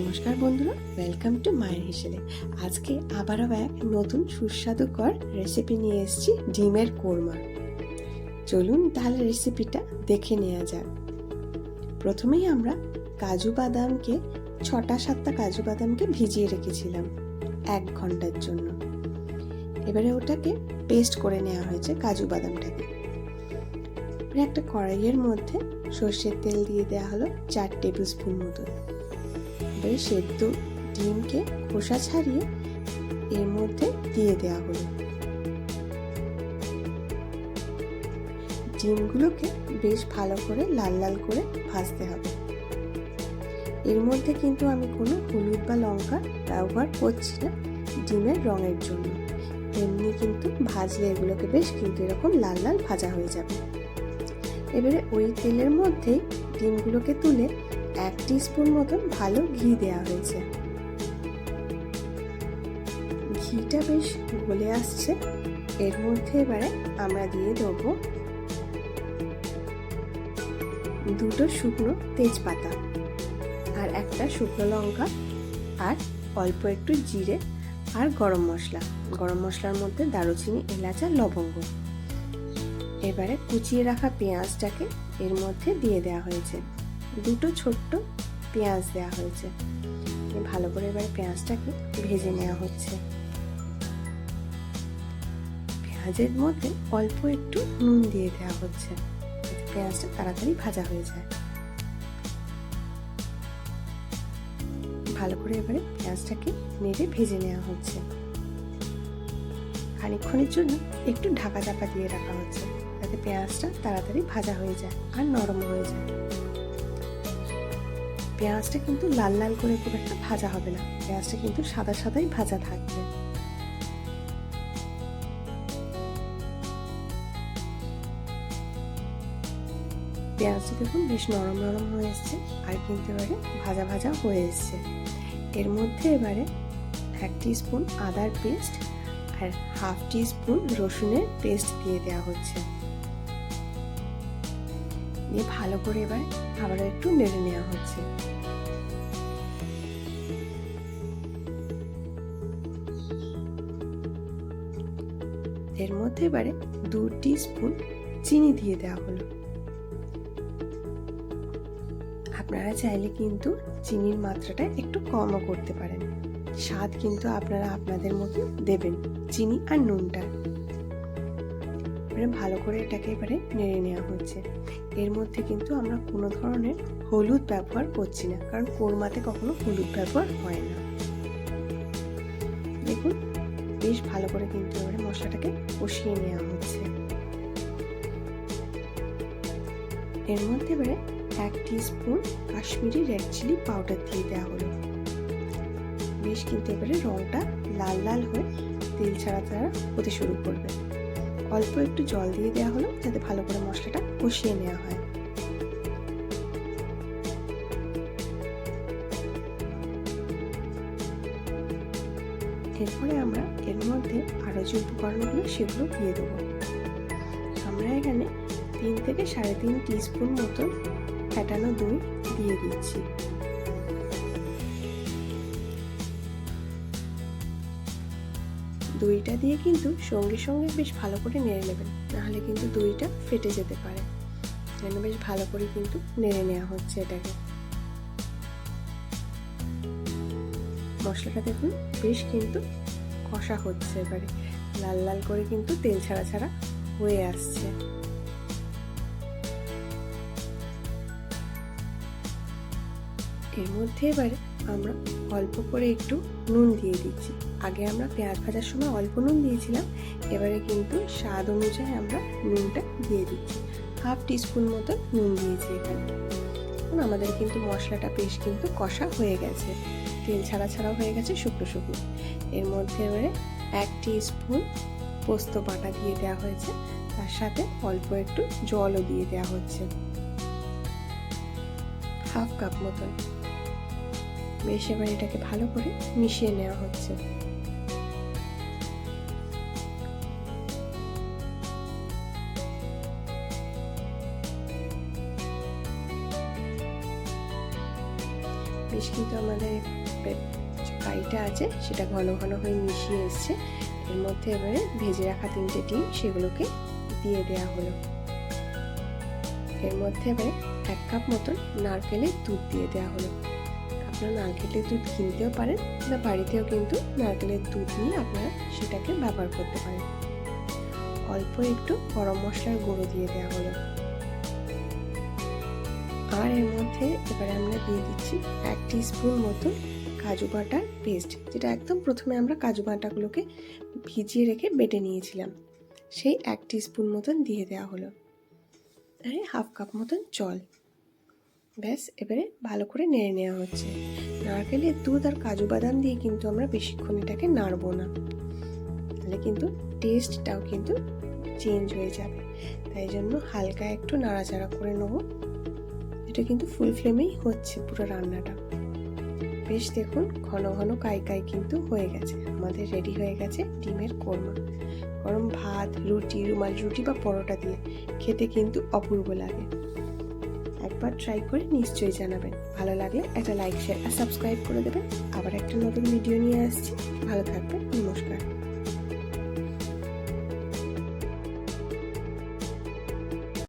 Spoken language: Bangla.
নমস্কার বন্ধুরা ওয়েলকাম টু মায়ের হিসেবে। আজকে আবারও এক নতুন সুস্বাদুকর রেসিপি নিয়ে এসেছি, ডিমের কোরমা। চলুন তাহলে রেসিপিটা দেখে নেওয়া যাক। প্রথমেই আমরা কাজু বাদামকে, ছটা সাতটা কাজু বাদামকে ভিজিয়ে রেখেছিলাম এক ঘণ্টার জন্য। এবারে ওটাকে পেস্ট করে নেওয়া হয়েছে কাজু বাদামটাকে। একটা কড়াইয়ের মধ্যে সর্ষের তেল দিয়ে দেওয়া হলো চার টেবিল স্পুন মতো। এবারে সেদ্ধ ডিমকে খোসা ছাড়িয়ে এর মধ্যে দিয়ে দেওয়া হলো। ডিমগুলোকে বেশ ভালো করে লাল লাল করে ভাজতে হবে। এর মধ্যে কিন্তু আমি কোনো হলুদ বা লঙ্কা ব্যবহার করছি না ডিমের রঙের জন্য। এমনি কিন্তু ভাজলে এগুলোকে বেশ কিন্তু এরকম লাল লাল ভাজা হয়ে যাবে। এবারে ওই তেলের মধ্যেই ডিমগুলোকে তুলে এক স্পুন মতন ভালো ঘি দেওয়া হয়েছে। ঘিটা বেশ গলে আসছে। এর মধ্যে এবারে আমরা দিয়ে দেবো দুটো শুকনো তেজপাতা আর একটা শুকনো লঙ্কা আর অল্প একটু জিরে আর গরম মশলা। গরম মশলার মধ্যে দারুচিনি, এলাচ আর লবঙ্গ। এবারে কুচিয়ে রাখা পেঁয়াজটাকে এর মধ্যে দিয়ে দেওয়া হয়েছে। দুটো ছোট্ট পেঁয়াজ দেওয়া হয়েছে। ভালো করে এবারে পেঁয়াজটাকে ভেজে নেওয়া হচ্ছে। পেঁয়াজের মধ্যে অল্প একটু নুন দিয়ে দেওয়া হচ্ছে। পেঁয়াজটা তাড়াতাড়ি ভাজা হয়ে যায়। ভালো করে এবারে পেঁয়াজটাকে নেড়ে ভেজে নেওয়া হচ্ছে। খানিক্ষণের জন্য একটু ঢাকা চাপা দিয়ে রাখা হচ্ছে। যাতে পেঁয়াজটা তাড়াতাড়ি ভাজা হয়ে যায় আর নরম হয়ে যায়। পেঁয়াজটা কিন্তু লাল লাল করে খুব একটা ভাজা হবে না। পেঁয়াজটা কিন্তু সাদা সাদাই ভাজা থাকবে। পেঁয়াজটা দেখুন বেশ নরম নরম হয়ে এসছে আর কিন্তু এবারে ভাজা ভাজা হয়ে এসছে। এর মধ্যে এবারে এক স্পুন আদার পেস্ট আর হাফ স্পুন রসুনের পেস্ট দিয়ে দেওয়া হচ্ছে। দিয়ে ভালো করে এবার আবারও একটু নেড়ে নেওয়া হচ্ছে। এর মধ্যে এবারে দু স্পুন চিনি দিয়ে দেওয়া হলো। আপনারা চাইলে কিন্তু চিনির মাত্রাটা একটু কমও করতে পারেন। স্বাদ কিন্তু আপনারা আপনাদের মতো দেবেন, চিনি আর নুনটা। এবারে ভালো করে এটাকে এবারে নেড়ে নেওয়া হচ্ছে। এর মধ্যে কিন্তু আমরা কোনো ধরনের হলুদ ব্যবহার করছি না, কারণ কোরমাতে কখনো হলুদ ব্যবহার হয় না। দেখুন, বেশ ভালো করে কিন্তু এবারে মশলাটাকে কষিয়ে নেওয়া হচ্ছে। এর মধ্যে এবারে এক spoon Kashmiri red chilli powder দিয়ে দেওয়া হলো। বেশ কিন্তু এবারে রংটা লাল লাল হয়ে তেল ছাড়া ছাড়া হতে শুরু করবে। অল্প একটু জল দিয়ে দেওয়া হলো যাতে ভালো করে মশলাটা কষিয়ে নেওয়া হয়। এরপরে আমরা এর মধ্যে আরও যে উপকরণগুলো সেগুলো দিয়ে দেবো। আমরা এখানে তিন থেকে সাড়ে তিন টিস্পুন মতো ফ্যাটানো দই দিয়ে দিচ্ছি। দইটা দিয়ে কিন্তু সঙ্গে সঙ্গে বেশ ভালো করে নেড়ে নেবেন। নাহলে কিন্তু দইটা ফেটে যেতে পারে। যেন বেশ ভালো করে কিন্তু নেড়ে নেওয়া হচ্ছে এটাকে। মশলাটা দেখুন, বেশ কিন্তু কষা হচ্ছে এবারে। লাল লাল করে কিন্তু তেল ছাড়া ছাড়া হয়ে আসছে। এর মধ্যে এবারে আমরা অল্প করে একটু নুন দিয়ে দিচ্ছি। আগে আমরা পেঁয়াজ ভাজার সময় অল্প নুন দিয়েছিলাম, এবারে কিন্তু স্বাদ অনুযায়ী আমরা নুনটা দিয়ে দিচ্ছি। হাফ টিস্পুন মতো নুন দিয়েছি এখানে। আমাদের কিন্তু মশলাটা বেশ কিন্তু কষা হয়ে গেছে। তেল ছাড়া ছাড়া হয়ে গেছে শুকনো শুকনো। এর মধ্যে এবারে এক স্পুন পোস্ত বাটা দিয়ে দেওয়া হয়েছে। তার সাথে অল্প একটু জলও দিয়ে দেওয়া হচ্ছে। হাফ কাপ মতন। বেশ এবার এটাকে ভালো করে মিশিয়ে নেওয়া হচ্ছে। বেশ কিন্তু আমাদের পে- যে কারিটা আছে, সেটা ঘন ঘন হয়ে মিশিয়ে এসছে। এর মধ্যে এবারে ভেজে রাখা তিনটে ডিম, সেগুলোকে দিয়ে দেওয়া হলো। এর মধ্যে এবারে এক কাপ মতন নারকেলের দুধ দিয়ে দেওয়া হলো। আপনারা নারকেলের দুধ কিনতেও পারেন বা বাড়িতেও কিন্তু নারকেলের দুধ নিয়ে আপনারা সেটাকে ব্যবহার করতে পারেন। অল্প একটু গরম মশলার গুঁড়ো দিয়ে দেওয়া হলো। আর এর মধ্যে এবারে আমরা দিয়ে দিচ্ছি এক স্পুন মতো কাজু বাটার পেস্ট যেটা একদম প্রথমে আমরা কাজু বাটাগুলোকে ভিজিয়ে রেখে বেটে নিয়েছিলাম। সেই এক স্পুন মতন দিয়ে দেওয়া হলো। আর হাফ কাপ মতন জল। ব্যাস, এবারে ভালো করে নেড়ে নেওয়া হচ্ছে। নারকেলের দুধ আর কাজু বাদাম দিয়ে কিন্তু আমরা বেশিক্ষণ এটাকে নাড়বো না। তাহলে কিন্তু টেস্টটাও কিন্তু চেঞ্জ হয়ে যাবে। তাই জন্য হালকা একটু নাড়াচাড়া করে নেব। এটা কিন্তু ফুল ফ্লেমেই হচ্ছে পুরো রান্নাটা। বেশ দেখুন, ঘন ঘন কাই কাই কিন্তু হয়ে গেছে। আমাদের রেডি হয়ে গেছে ডিমের কোরমা। গরম ভাত, রুটি, রুমাল, রুটি বা পরোটা দিয়ে খেতে কিন্তু অপূর্ব লাগে। একবার ট্রাই করে নিশ্চয়ই জানাবেন। ভালো লাগলে একটা লাইক শেয়ার আর সাবস্ক্রাইব করে দেবেন। আবার একটা নতুন ভিডিও নিয়ে আসছি। ভালো থাকবেন